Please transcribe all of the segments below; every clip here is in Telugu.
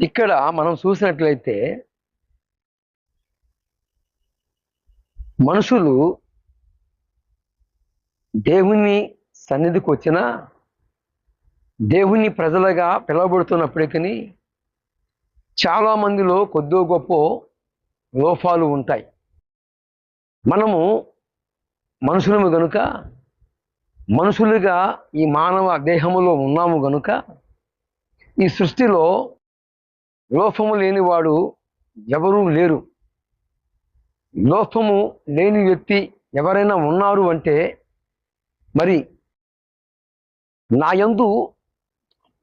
ఇక్కడ మనం చూసినట్లయితే మనుషులు దేవుని సన్నిధికి వచ్చిన దేవుని ప్రజలుగా పిలువబడుతున్నప్పటికీ చాలా మందిలో కొద్దో గొప్ప లోపాలు ఉంటాయి. మనము మనుషులము గనుక మనుషులుగా ఈ మానవ దేహములో ఉన్నాము గనుక ఈ సృష్టిలో లోపము లేనివాడు ఎవరూ లేరు. లోపము లేని వ్యక్తి ఎవరైనా ఉన్నారు అంటే మరి నా యందు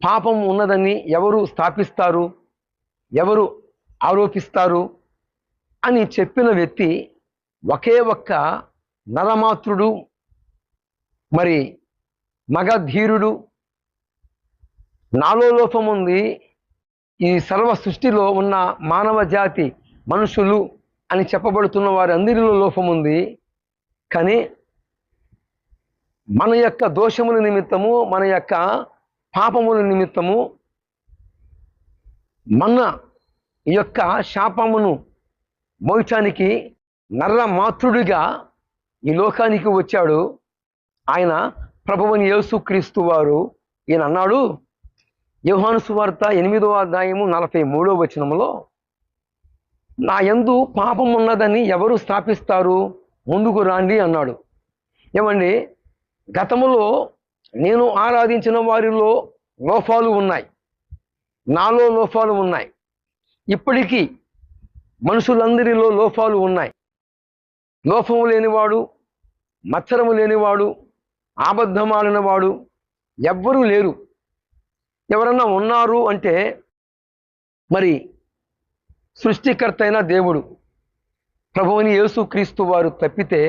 పాపం ఉన్నదని ఎవరు స్థాపిస్తారు? ఎవరు ఆరోపిస్తారు? అని చెప్పిన వ్యక్తి ఒకే ఒక్క నరమాత్రుడు మరి మగధీరుడు. నాలో లోపం ఉంది ఈ సర్వ సృష్టిలో ఉన్న మానవ జాతి మనుషులు అని చెప్పబడుతున్న వారి అందరిలో లోపం ఉంది. కానీ మన యొక్క దోషముల నిమిత్తము మన యొక్క పాపముల నిమిత్తము మన యొక్క శాపమును మోయటానికి నర్ర మాతృడిగా ఈ లోకానికి వచ్చాడు. ఆయన ప్రభువుని యేసుక్రీస్తు వారు. ఈయన అన్నాడు యోహాను సువార్త ఎనిమిదో అధ్యాయము నలభై మూడో వచనంలో నా ఎందు పాపం ఉన్నదని ఎవరు స్థాపిస్తారు? ముందుకు రాండి అన్నాడు. ఏమండి గతములో నేను ఆరాధించిన వారిలో లోపాలు ఉన్నాయి. నాలో లోపాలు ఉన్నాయి. ఇప్పటికీ మనుషులందరిలో లోపాలు ఉన్నాయి. లోపము లేనివాడు మచ్చరము లేనివాడు అబద్ధమాలినవాడు ఎవ్వరూ లేరు. ఎవరన్నా ఉన్నారు అంటే మరి సృష్టికర్త అయిన దేవుడు ప్రభువుని యేసుక్రీస్తు వారు తప్పితే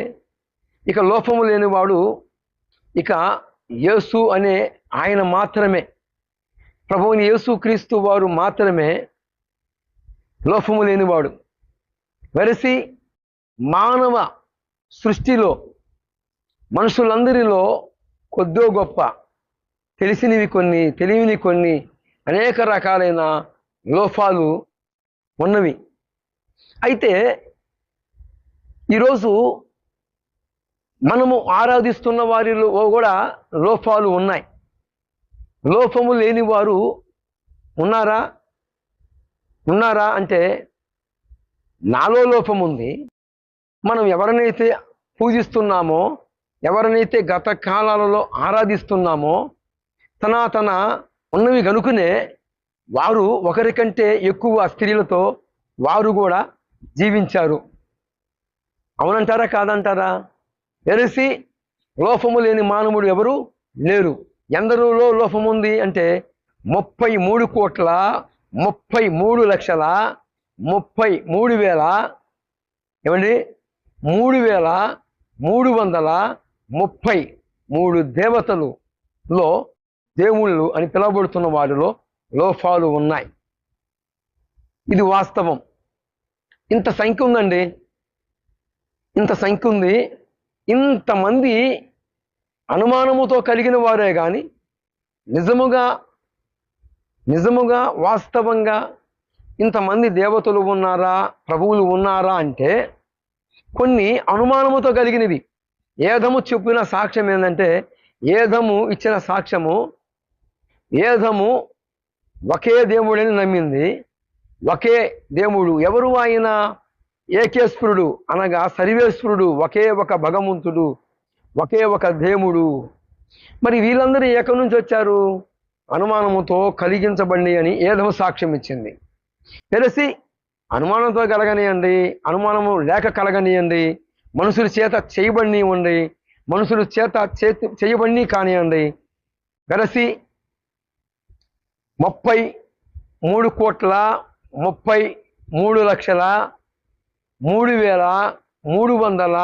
ఇక లోపము లేనివాడు ఇక యేసు అనే ఆయన మాత్రమే ప్రభువుని యేసుక్రీస్తు వారు మాత్రమే లోపము లేనివాడు. వెరసి మానవ సృష్టిలో మనుషులందరిలో కొద్దో గొప్ప తెలిసినవి కొన్ని తెలియని కొన్ని అనేక రకాలైన లోపాలు ఉన్నవి. అయితే ఈరోజు మనము ఆరాధిస్తున్న వారిలో కూడా లోపాలు ఉన్నాయి. లోపము లేని వారు ఉన్నారా? ఉన్నారా అంటే నాలో లోపం ఉంది. మనం ఎవరినైతే పూజిస్తున్నామో ఎవరినైతే గత కాలాలలో ఆరాధిస్తున్నామో తన తన ఉన్నవి కనుకనే వారు ఒకరికంటే ఎక్కువ స్త్రీలతో వారు కూడా జీవించారు. అవునంటారా కాదంటారా? తెలిసి లోపము లేని మానవుడు ఎవరు లేరు. ఎందరిలో లోపం ఉంది అంటే ముప్పై మూడు కోట్ల ముప్పై మూడు లక్షల ముప్పై మూడు వేల ఏమండి? మూడు వేల మూడు వందల ముప్పై మూడు దేవతలులో దేవుళ్ళు అని పిలవబడుతున్న వారిలో లోపాలు ఉన్నాయి. ఇది వాస్తవం. ఇంత సంఖ్య ఉందండి. ఇంత సంఖ్య ఉంది. ఇంతమంది అనుమానముతో కలిగిన వారే కానీ నిజముగా నిజముగా వాస్తవంగా ఇంతమంది దేవతలు ఉన్నారా ప్రభువులు ఉన్నారా అంటే కొన్ని అనుమానముతో కలిగినవి. ఏదము చెప్పిన సాక్ష్యం ఏంటంటే ఏదము ఇచ్చిన సాక్ష్యము ఏదము ఒకే దేవుడని నమ్మింది. ఒకే దేవుడు ఎవరు ఆయన? ఏకేశ్వరుడు అనగా సర్వేశ్వరుడు ఒకే ఒక భగవంతుడు ఒకే ఒక దేవుడు. మరి వీళ్ళందరూ ఎక్కడి నుంచి వచ్చారు? అనుమానముతో కలిగించబండి అని ఏదము సాక్ష్యం ఇచ్చింది. తెలిసి అనుమానంతో కలగనియండి అనుమానము లేక కలగనియండి మనుషుల చేత చేయబడినివ్వండి మనుషుల చేత చేతి చేయబడి కానివ్వండి వెరసి ముప్పై మూడు కోట్ల ముప్పై మూడు లక్షల మూడు వేల మూడు వందల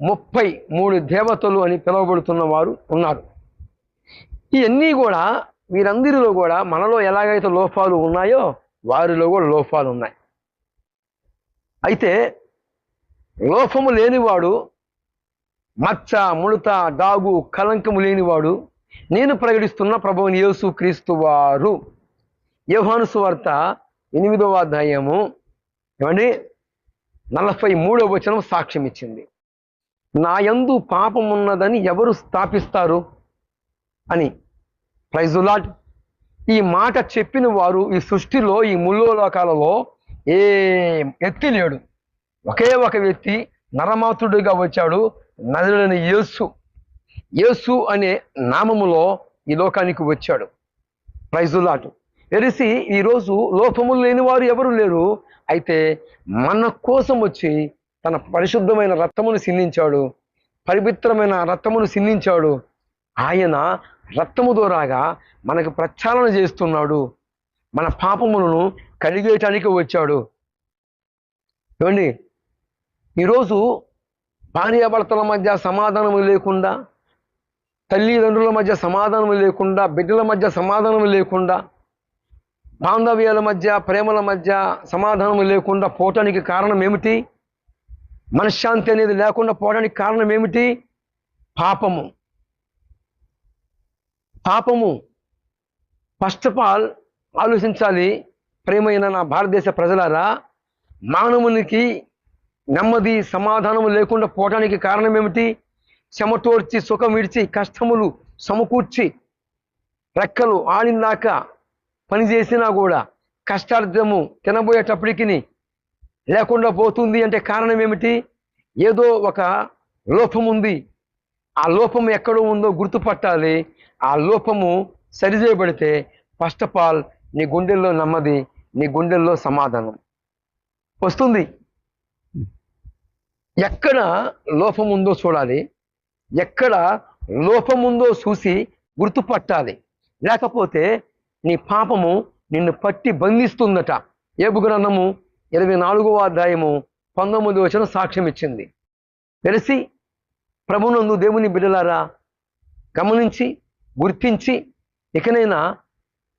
ముప్పై మూడు దేవతలు అని పిలువబడుతున్న వారు ఉన్నారు. ఇవన్నీ కూడా వీరందరిలో కూడా మనలో ఎలాగైతే లోపాలు ఉన్నాయో వారిలో కూడా లోపాలు ఉన్నాయి. అయితే లోపము లేనివాడు మచ్చ ముడత డాగు కలంకము లేనివాడు నేను ప్రకటిస్తున్న ప్రభువుని యేసు క్రీస్తు వారు. యోహాను సువార్త ఎనిమిదవ అధ్యాయము. ఏమండి? నలభై మూడవ వచనం సాక్ష్యం ఇచ్చింది. నా యందు పాపం ఉన్నదని ఎవరు స్థాపిస్తారు? అని. ప్రైజులాట్ ఈ మాట చెప్పిన వారు ఈ సృష్టిలో ఈ ముల్లోకాలలో ఏ ఎత్తి లేడు. ఒకే ఒక వ్యక్తి నరమాతుడిగా వచ్చాడు నదులని యేసు. యేసు అనే నామములో ఈ లోకానికి వచ్చాడు. ప్రైజులాట్ తెలిసి ఈరోజు లోపములు లేని వారు ఎవరు లేరు? అయితే మన కోసం వచ్చి తన పరిశుద్ధమైన రక్తమును సిందించాడు. పవిత్రమైన రక్తమును సిందించాడు. ఆయన రక్తము ద్వారాగా మనకు ప్రక్షాళన చేస్తున్నాడు. మన పాపములను కలిగేయటానికి వచ్చాడు. చూడండి ఈరోజు భార్యాభర్తల మధ్య సమాధానం లేకుండా తల్లిదండ్రుల మధ్య సమాధానం లేకుండా బిడ్డల మధ్య సమాధానం లేకుండా బాంధవ్యాల మధ్య ప్రేమల మధ్య సమాధానం లేకుండా పోవటానికి కారణం ఏమిటి? మనశ్శాంతి అనేది లేకుండా పోవడానికి కారణం ఏమిటి? పాపము. పాపము. ఫస్ట్ ఆఫ్ ఆల్ ఆలోచించాలి. ప్రేమైన నా భారతదేశ ప్రజలారా మానవునికి నెమ్మది సమాధానం లేకుండా పోవటానికి కారణం ఏమిటి? చెమటోడ్చి సుఖం విడిచి కష్టములు సమకూర్చి రెక్కలు ఆడిందాక పని చేసినా కూడా కష్టార్థము తినబోయేటప్పటికి లేకుండా పోతుంది అంటే కారణం ఏమిటి ఏదో ఒక లోపం ఉంది. ఆ లోపం ఎక్కడో ఉందో గుర్తుపట్టాలి. ఆ లోపము సరిచేయబడితే ఫస్ట్ ఆఫ్ ఆల్ నీ గుండెల్లో నెమ్మది నీ గుండెల్లో సమాధానం. వస్తుంది. ఎక్కడ లోపం ఉందో చూడాలి. ఎక్కడ లోపముందో చూసి గుర్తుపట్టాలి. లేకపోతే నీ పాపము నిన్ను పట్టి బంధిస్తుందట. ఏబు గ్రంథము ఇరవై నాలుగవ అధ్యాయము పంతొమ్మిది వచ్చిన సాక్ష్యం ఇచ్చింది. తెలిసి ప్రభునందు దేవుని బిడ్డలారా గమనించి గుర్తించి ఇకనైనా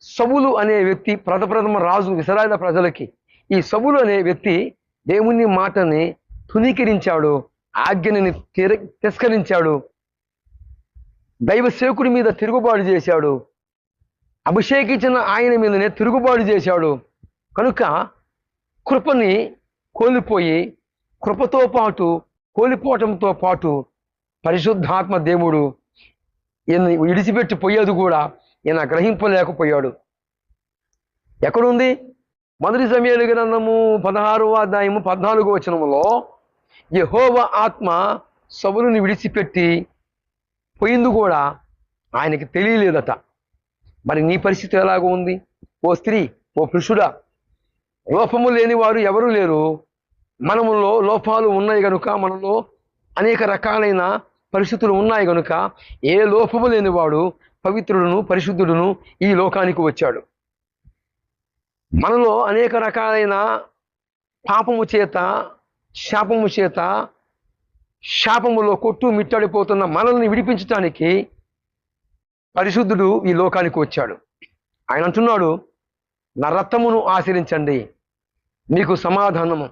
సబులు అనే వ్యక్తి ప్రథప్రథమ రాజు విసరాయిల ప్రజలకి ఈ సబులు అనే వ్యక్తి దేవుని మాటని తునీకరించాడు ఆజ్ఞని తిర తిరస్కరించాడు. దైవ సేవకుడి మీద తిరుగుబాటు చేశాడు. అభిషేకించిన ఆయన మీదనే తిరుగుబాటు చేశాడు. కనుక కృపని కోల్పోయి కృపతో పాటు కోల్పోవటంతో పాటు పరిశుద్ధాత్మ దేవుడు ఈయన విడిచిపెట్టి పోయేది కూడా ఈయన గ్రహింపలేకపోయాడు. ఎక్కడుంది? మొదటి సమయాలు గ్రంథము పదహారవ అధ్యాయము పద్నాలుగో వచనములో యహోవ ఆత్మ సబులుని విడిచిపెట్టి పోయింది కూడా ఆయనకి తెలియలేదట. మరి నీ పరిస్థితి ఎలాగ ఉంది? ఓ స్త్రీ ఓ పురుషుడా లోపము లేని వారు ఎవరు లేరు. మనములో లోపాలు ఉన్నాయి గనుక మనలో అనేక రకాలైన పరిస్థితులు ఉన్నాయి గనుక ఏ లోపము లేనివాడు పవిత్రుడును పరిశుద్ధుడును ఈ లోకానికి వచ్చాడు. మనలో అనేక రకాలైన పాపము చేత శాపము చేత శాపములో కొట్టు మిట్టాడిపోతున్న మనల్ని విడిపించటానికి పరిశుద్ధుడు ఈ లోకానికి వచ్చాడు. ఆయన అంటున్నాడు నా రక్తమును ఆచరించండి మీకు సమాధానము.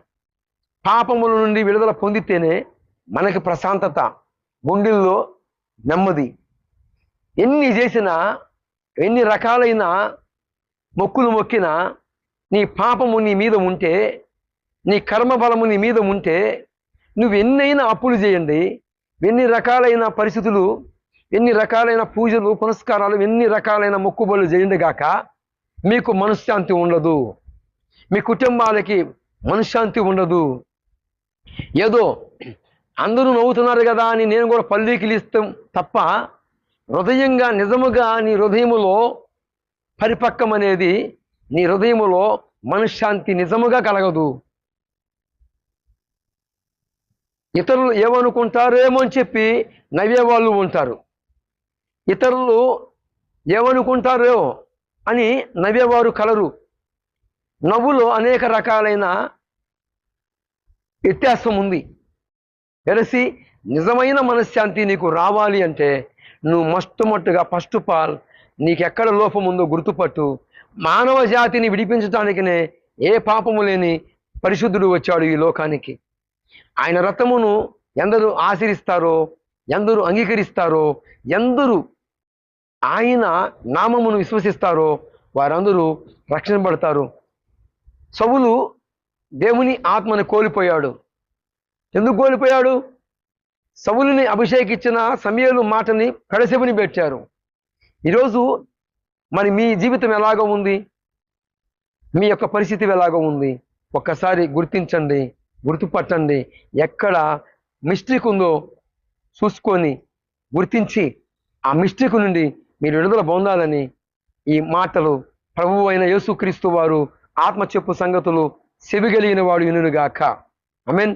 పాపముల నుండి విడుదల పొందితేనే మనకి ప్రశాంతత గుండెల్లో నెమ్మది. ఎన్ని చేసినా ఎన్ని రకాలైన మొక్కులు మొక్కినా నీ పాపము నీ మీద ఉంటే నీ కర్మ బలము నీ మీద ఉంటే నువ్వు ఎన్నైనా అప్పులు చేయండి. ఎన్ని రకాలైన పరిస్థితులు ఎన్ని రకాలైన పూజలు పునస్కారాలు ఎన్ని రకాలైన మొక్కుబళ్ళు చేయండి గాక మీకు మనశ్శాంతి ఉండదు. మీ కుటుంబాలకి మనశ్శాంతి ఉండదు. ఏదో అందరూ నవ్వుతున్నారు కదా అని నేను కూడా పల్లీకిలిస్తాం తప్ప హృదయంగా నిజముగా నీ హృదయములో పరిపక్వం అనేది నీ హృదయములో మనశ్శాంతి నిజముగా కలగదు. ఇతరులు ఏమనుకుంటారేమో అని చెప్పి నవ్వే వాళ్ళు ఉంటారు. ఇతరులు ఏమనుకుంటారో అని నవ్వేవారు కలరు. నవ్వులో అనేక రకాలైన వ్యత్యాసం ఉంది. తెలిసి నిజమైన మనశ్శాంతి నీకు రావాలి అంటే నువ్వు మొట్టమొదటిగా ఫస్ట్ ఆఫ్ ఆల్ నీకెక్కడ లోపం ఉందో గుర్తుపట్టు. మానవ జాతిని విడిపించడానికినే ఏ పాపము లేని పరిశుద్ధుడు వచ్చాడు ఈ లోకానికి. ఆయన రథమును ఎందరు ఆచరిస్తారో ఎందరు అంగీకరిస్తారో ఎందరు ఆయన నామమును విశ్వసిస్తారో వారందరూ రక్షణ పడతారు సవులు దేవుని ఆత్మని కోల్పోయాడు. ఎందుకు కోల్పోయాడు? సవులుని అభిషేకించిన సమయలు మాటని పెడసెబుని పెట్టారు ఈరోజు మరి మీ జీవితం ఎలాగ ఉంది? మీ యొక్క పరిస్థితి ఎలాగ ఉంది? ఒక్కసారి గుర్తించండి. గుర్తుపట్టండి. ఎక్కడ మిస్టేక్ ఉందో చూసుకొని గుర్తించి ఆ మిస్టేక్ నుండి మీరు విడుదల పొందాలని ఈ మాటలు ప్రభువు అయిన యేసుక్రీస్తు వారు ఆత్మ చెప్పు సంగతులు చెవిగలిగిన వాడు వినుగాక ఐ మీన్